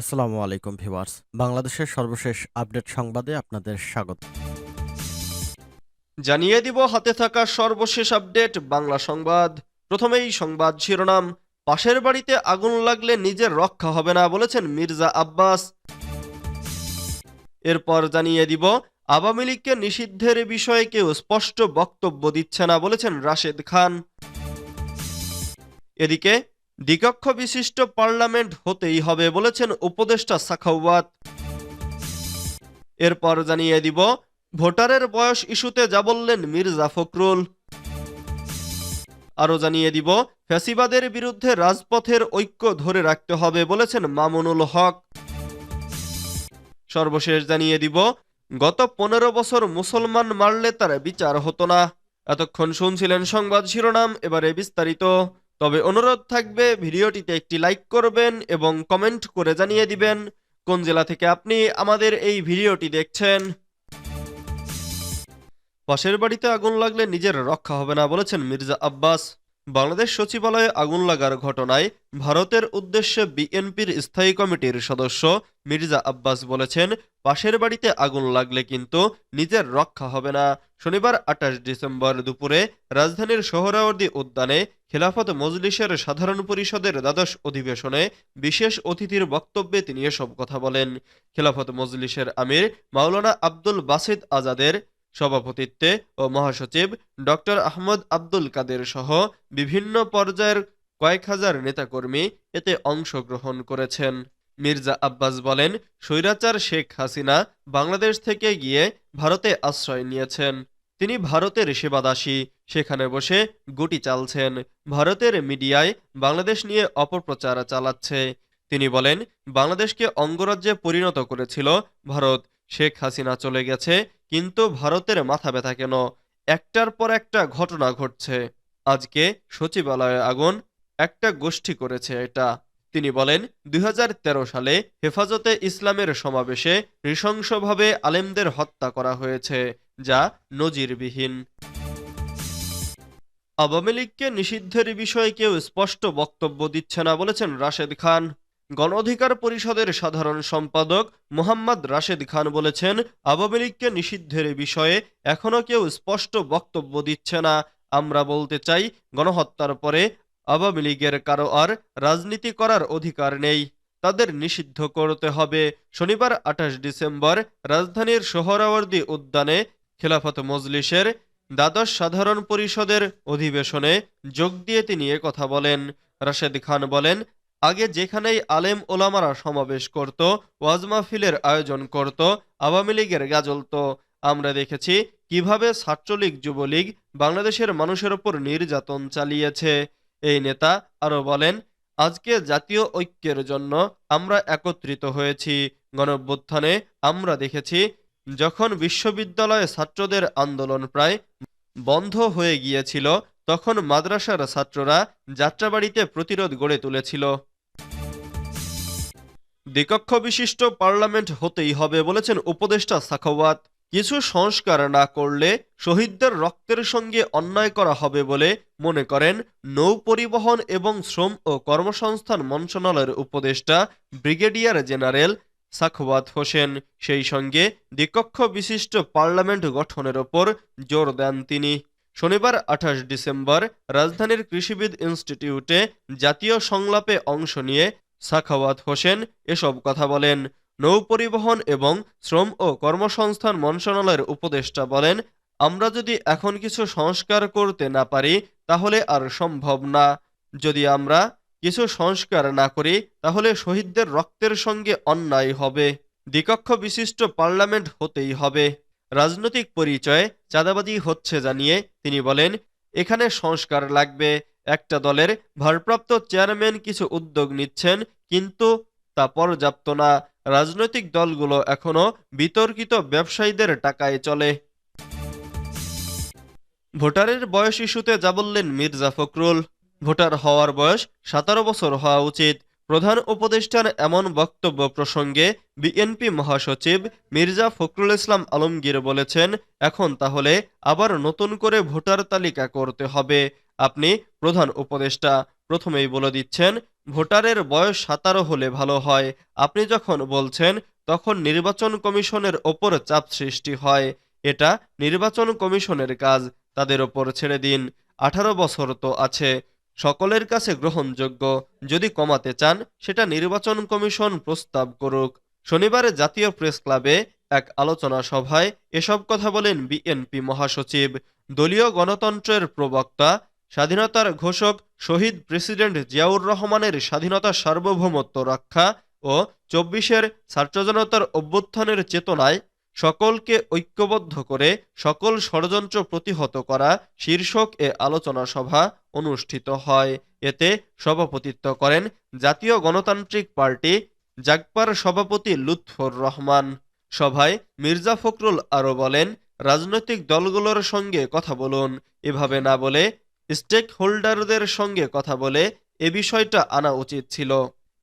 আসসালামু আলাইকুম ভিউয়ার্স। বাংলাদেশের সর্বশেষ আপডেট সংবাদে আপনাদের স্বাগত। জানিয়ে দিব হাতে থাকা সর্বশেষ আপডেট, বাংলা সংবাদ। প্রথমেই সংবাদ শিরোনাম, পাশের বাড়িতে আগুন লাগলে নিজের রক্ষা হবে না বলেছেন মির্জা আব্বাস। এরপর জানিয়ে দিব, আওয়ামী লীগকে নিষিদ্ধের বিষয়ে কেউ স্পষ্ট বক্তব্য দিচ্ছে না বলেছেন রাশেদ খান। এদিকে দ্বিকক্ষ বিশিষ্ট পার্লামেন্ট হতেই হবে বলেছেন উপদেষ্টা সাখাওয়াত। এরপর জানিয়ে দিব, ভোটারের বয়স ইস্যুতে যা বললেন মির্জা ফখরুল। আরও জানিয়ে দিব, ফ্যাসিবাদের বিরুদ্ধে রাজপথের ঐক্য ধরে রাখতে হবে বলেছেন মামুনুল হক। সর্বশেষ জানিয়ে দিব, গত পনেরো বছর মুসলমান মারলে তার বিচার হতো না। এতক্ষণ শুনছিলেন সংবাদ শিরোনাম, এবারে বিস্তারিত। তবে অনুরোধ থাকবে, ভিডিওটিতে একটি লাইক করবেন এবং কমেন্ট করে জানিয়ে দিবেন কোন জেলা থেকে আপনি আমাদের এই ভিডিওটি দেখছেন। পাশের বাড়িতে আগুন লাগলে নিজের রক্ষা হবে না বলেছেন মির্জা আব্বাস। বাংলাদেশ সচিবালয়ে আগুন লাগার ঘটনায় ভারতের উদ্দেশ্যে বিএনপির স্থায়ী কমিটির সদস্য মির্জা আব্বাস বলেছেন, পাশের বাড়িতে আগুন লাগলে কিন্তু নিজের রক্ষা হবে না। শনিবার আঠাশ ডিসেম্বর দুপুরে রাজধানীর সোহরাওয়ার্দী উদ্যানে খেলাফত মজলিসের সাধারণ পরিষদের দ্বাদশ অধিবেশনে বিশেষ অতিথির বক্তব্যে তিনি এসব কথা বলেন। খেলাফত মজলিসের আমির মাওলানা আব্দুল বাসিদ আজাদের সভাপতিত্বে ও মহাসচিব ডক্টর আহমদ আব্দুল কাদের সহ বিভিন্ন পর্যায়ের কয়েক হাজার নেতাকর্মী এতে অংশগ্রহণ করেছেন। মির্জা আব্বাস বলেন, স্বৈরাচার শেখ হাসিনা বাংলাদেশ থেকে গিয়ে ভারতে আশ্রয় নিয়েছেন। তিনি ভারতের সেবাদাসী। সেখানে বসে গুটি চালছেন। ভারতের মিডিয়ায় বাংলাদেশ নিয়ে অপপ্রচার চালাচ্ছে। তিনি বলেন, বাংলাদেশকে অঙ্গরাজ্যে পরিণত করেছিল ভারত। শেখ হাসিনা চলে গেছে কিন্তু ভারতের মাথা ব্যথা কেন? একটার পর একটা ঘটনা ঘটছে। আজকে সচিবালয়ে আগুন, একটা গোষ্ঠী করেছে এটা। তিনি বলেন দুই হাজার তেরো সালে হেফাজতে ইসলামের সমাবেশে নৃশংসভাবে আলেমদের হত্যা করা হয়েছে, যা নজিরবিহীন। আওয়ামী লীগকে নিষিদ্ধের বিষয়ে কেউ স্পষ্ট বক্তব্য দিচ্ছে না বলেছেন রাশেদ খান। গণ অধিকার পরিষদের সাধারণ সম্পাদক মোহাম্মদ রাশেদ খান বলেছেন, আওয়ামী লীগকে নিষিদ্ধের বিষয়ে এখনও কেউ স্পষ্ট বক্তব্য দিচ্ছে না। আমরা বলতে চাই, গণহত্যার পরে আওয়ামী লীগের কারও আর রাজনীতি করার অধিকার নেই। তাদের নিষিদ্ধ করতে হবে। শনিবার আঠাশ ডিসেম্বর রাজধানীর সোহরাওয়ার্দী উদ্যানে খেলাফত মজলিসের দ্বাদশ সাধারণ পরিষদের অধিবেশনে যোগ দিয়ে তিনি কথা বলেন। রাশেদ খান বলেন আগে যেখানেই আলেম ওলামারা সমাবেশ করত, ওয়াজ মাহফিলের আয়োজন করত, আওয়ামী লীগের গাজলত আমরা দেখেছি কীভাবে ছাত্রলীগ, যুবলীগ বাংলাদেশের মানুষের ওপর নির্যাতন চালিয়েছে। এই নেতা আরও বলেন, আজকে জাতীয় ঐক্যের জন্য আমরা একত্রিত হয়েছি। গণঅভ্যুত্থানে আমরা দেখেছি যখন বিশ্ববিদ্যালয়ে ছাত্রদের আন্দোলন প্রায় বন্ধ হয়ে গিয়েছিল, তখন মাদ্রাসার ছাত্ররা যাত্রাবাড়িতে প্রতিরোধ গড়ে তুলেছিল। দ্বিকক্ষ বিশিষ্ট পার্লামেন্ট হতেই হবে বলেছেন উপদেষ্টা সাখাওয়াত। কিছু সংস্কার না করলে শহীদদের রক্তের সঙ্গে অন্যায় করা হবে বলে মনে করেন নৌ পরিবহন এবং শ্রম ও কর্মসংস্থান মন্ত্রণালয়ের উপদেষ্টা ব্রিগেডিয়ার জেনারেল সাখওয়াত হোসেন। সেই সঙ্গে দ্বিকক্ষ বিশিষ্ট পার্লামেন্ট গঠনের ওপর জোর দেন তিনি। শনিবার আঠাশ ডিসেম্বর রাজধানীর কৃষিবিদ ইনস্টিটিউটে জাতীয় সংলাপে অংশ নিয়ে সাখাওয়াত হোসেন এসব কথা বলেন। নৌপরিবহন এবং শ্রম ও কর্মসংস্থান মন্ত্রণালয়ের উপদেষ্টা বলেন, আমরা যদি এখন কিছু সংস্কার করতে না পারি, তাহলে আর সম্ভব না। যদি আমরা কিছু সংস্কার না করি, তাহলে শহীদদের রক্তের সঙ্গে অন্যায় হবে। দ্বিকক্ষ বিশিষ্ট পার্লামেন্ট হতেই হবে। রাজনৈতিক পরিচয়ে চাঁদাবাজি হচ্ছে জানিয়ে তিনি বলেন, এখানে সংস্কার লাগবে। একটা দলের ভারপ্রাপ্ত চেয়ারম্যান কিছু উদ্যোগ নিচ্ছেন কিন্তু তা পর্যাপ্ত না। রাজনৈতিক দলগুলো এখনও বিতর্কিত ব্যবসায়ীদের টাকায় চলে। ভোটারের বয়স ইস্যুতে যা বললেন মির্জা ফখরুল। ভোটার হওয়ার বয়স সতেরো বছর হওয়া উচিত। প্রধান উপদেষ্টার এমন বক্তব্য প্রসঙ্গে বিএনপি মহাসচিব মির্জা ফখরুল ইসলাম আলমগীর বলেছেন, এখন তাহলে আবার নতুন করে ভোটার তালিকা করতে হবে। আপনি প্রধান উপদেষ্টা, প্রথমেই বলে দিচ্ছেন ভোটারের বয়স সাতারো হলে ভালো হয়। আপনি যখন বলছেন, তখন নির্বাচন কমিশনের ওপর চাপ সৃষ্টি হয়। এটা নির্বাচন কমিশনের কাজ, তাদের ওপর ছেড়ে দিন। আঠারো বছর তো আছে, সকলের কাছে গ্রহণযোগ্য। যদি কমাতে চান, সেটা নির্বাচন কমিশন প্রস্তাব করুক। শনিবারে জাতীয় প্রেস ক্লাবে এক আলোচনা সভায় এসব কথা বলেন বিএনপি মহাসচিব। দলীয় গণতন্ত্রের প্রবক্তা স্বাধীনতার ঘোষক শহীদ প্রেসিডেন্ট জিয়াউর রহমানের স্বাধীনতা সার্বভৌমত্ব রক্ষা ও চব্বিশের ছাত্র অভ্যুত্থানের চেতনায় সকলকে ঐক্যবদ্ধ করে সকল ষড়যন্ত্র প্রতিহত করা শীর্ষক এ আলোচনা সভা অনুষ্ঠিত হয়। এতে সভাপতিত্ব করেন জাতীয় গণতান্ত্রিক পার্টি জাগপার সভাপতি লুৎফর রহমান। সভায় মির্জা ফখরুল আরও বলেন, রাজনৈতিক দলগুলোর সঙ্গে কথা বলুন, এভাবে না বলে স্টেক হোল্ডারদের সঙ্গে কথা বলে এ বিষয়টা আনা উচিত ছিল।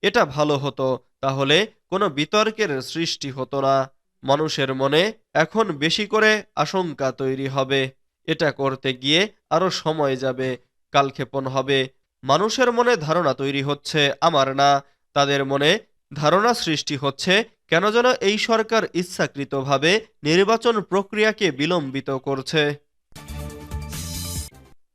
এটা ভালো হতো, তাহলে কোনো বিতর্কের সৃষ্টি হতো না। মানুষের মনে এখন বেশি করে আশঙ্কা তৈরি হবে। এটা করতে গিয়ে আরও সময় যাবে, কালক্ষেপণ হবে। মানুষের মনে ধারণা তৈরি হচ্ছে, আমার না। তাদের মনে ধারণা সৃষ্টি হচ্ছে, কেন যেন এই সরকার ইচ্ছাকৃতভাবে নির্বাচন প্রক্রিয়াকে বিলম্বিত করছে।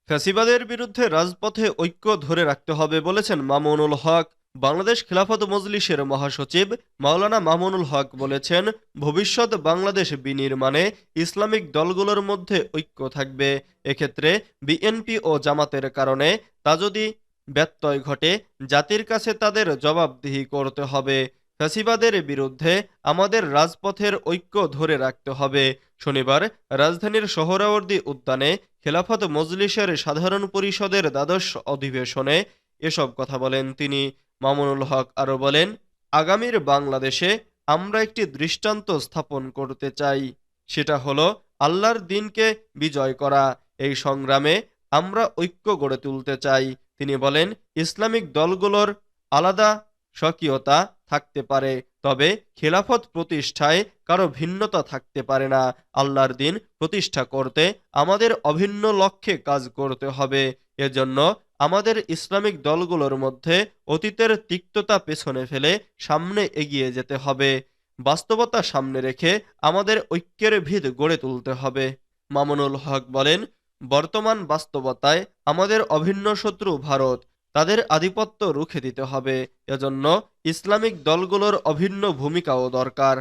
ফ্যাসিবাদের বিরুদ্ধে রাজপথে ঐক্য ধরে রাখতে হবে বলেছেন মামুনুল হক। বাংলাদেশ খিলাফত মজলিসের মহাসচিব মাওলানা মামুনুল হক বলেছেন, ভবিষ্যৎ বাংলাদেশ বিনির্মাণে ইসলামিক দলগুলোর মধ্যে ঐক্য থাকবে। এক্ষেত্রে বিএনপি ও জামাতের কারণে তা যদি ব্যত্যয় ঘটে, জাতির কাছে তাদের জবাবদিহি করতে হবে। ফ্যাসিবাদের বিরুদ্ধে আমাদের রাজপথের ঐক্য ধরে রাখতে হবে। শনিবার রাজধানীর সোহরাওয়ার্দী উদ্যানে খেলাফত মজলিসের সাধারণ পরিষদের দ্বাদশ অধিবেশনে এসব কথা বলেন তিনি। মামুনুল হক আরও বলেন, আগামীর বাংলাদেশে আমরা একটি দৃষ্টান্ত স্থাপন করতে চাই। সেটা হলো আল্লাহর দিনকে বিজয় করা। এই সংগ্রামে আমরা ঐক্য গড়ে তুলতে চাই। তিনি বলেন, ইসলামিক দলগুলোর আলাদা স্বকীয়তা থাকতে পারে, তবে খেলাফত প্রতিষ্ঠায় কারও ভিন্নতা থাকতে পারে না। আল্লাহর দিন প্রতিষ্ঠা করতে আমাদের অভিন্ন লক্ষ্যে কাজ করতে হবে। এজন্য আমাদের ইসলামিক দলগুলোর মধ্যে অতীতের তিক্ততা পেছনে ফেলে সামনে এগিয়ে যেতে হবে। বাস্তবতা সামনে রেখে আমাদের ঐক্যের ভিত গড়ে তুলতে হবে। মামুনুল হক বলেন, বর্তমান বাস্তবতায় আমাদের অভিন্ন শত্রু ভারত। তাদের আধিপত্য রুখে দিতে হবে। এজন্য ইসলামিক দলগুলোর অভিন্ন ভূমিকাও দরকার।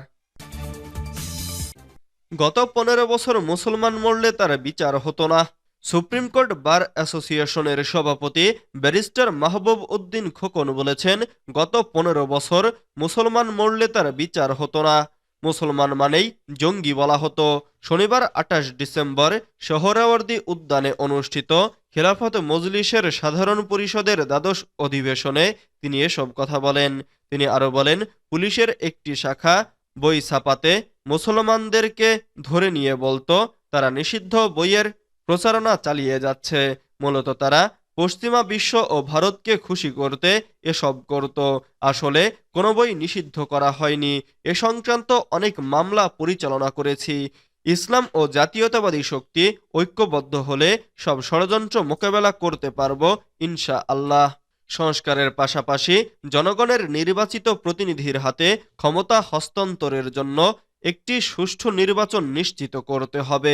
গত পনেরো বছর মুসলমান মরলে তার বিচার হতো না। সুপ্রিম কোর্ট বার অ্যাসোসিয়েশনের সভাপতি ব্যারিস্টার মাহবুব উদ্দিন খোকন বলেছেন, গত পনেরো বছর মুসলমান মরলে তার বিচার হতো না। মুসলমান মানেই জঙ্গি বলা হতো। শনিবার আঠাশ ডিসেম্বর সোহরাওয়ার্দী উদ্যানে অনুষ্ঠিত খেলাফত মজলিসের সাধারণ পরিষদের দ্বাদশ অধিবেশনে তিনি এসব কথা বলেন। তিনি আরও বলেন, পুলিশের একটি শাখা বই ছাপাতে মুসলমানদেরকে ধরে নিয়ে বলতো, তারা নিষিদ্ধ বইয়ের প্রচারণা চালিয়ে যাচ্ছে। মূলত তারা পশ্চিমা বিশ্ব ও ভারতকে খুশি করতে এসব করত। আসলে কোনো বই নিষিদ্ধ করা হয়নি। এ সংক্রান্ত অনেক মামলা পরিচালনা করেছি। ইসলাম ও জাতীয়তাবাদী শক্তি ঐক্যবদ্ধ হলে সব ষড়যন্ত্র মোকাবেলা করতে পারব ইনশা আল্লাহ সংস্কারের পাশাপাশি জনগণের নির্বাচিত প্রতিনিধির হাতে ক্ষমতা হস্তান্তরের জন্য একটি সুষ্ঠু নির্বাচন নিশ্চিত করতে হবে।